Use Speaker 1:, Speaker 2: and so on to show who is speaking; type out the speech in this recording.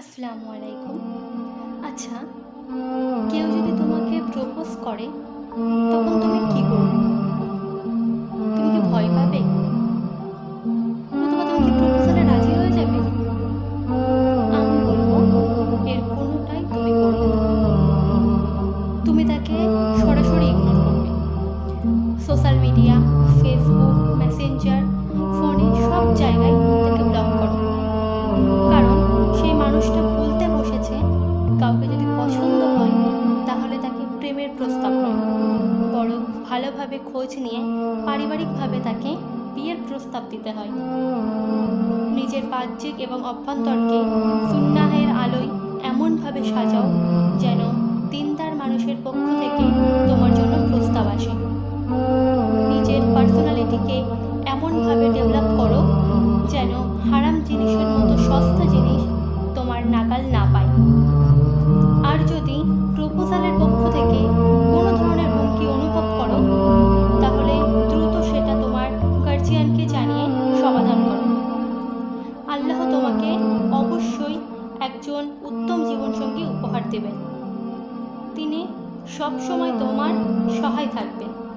Speaker 1: আসসালামু আলাইকুম। আচ্ছা কেউ যদি তোমাকে প্রপোজ করে, তখন তুমি কি করবে? তুমি কি ভয় পাবে? অথবা তুমি কি প্রপোজালে প্রস্তাব নয় বরং ভালোভাবে খোঁজ নিয়ে পারিবারিকভাবে তাকে বিয়ের প্রস্তাব দিতে হয়। নিজের বাহ্যিক এবং অভ্যন্তরকে সুন্নাহের আলোয় এমনভাবে সাজাও যেন দিনদার মানুষের পক্ষ থেকে তোমার জন্য প্রস্তাব আসে। নিজের পার্সোনালিটিকে এমনভাবে ডেভেলপ করো যেন হারাম জিনিসের মতো সস্তা জিনিস গার্জিয়ানকে জানিয়ে সমাধান করো। আল্লাহ তোমাকে অবশ্যই একজন উত্তম জীবনসঙ্গী উপহার দেবেন। তিনি সবসময় তোমার সহায় থাকবেন।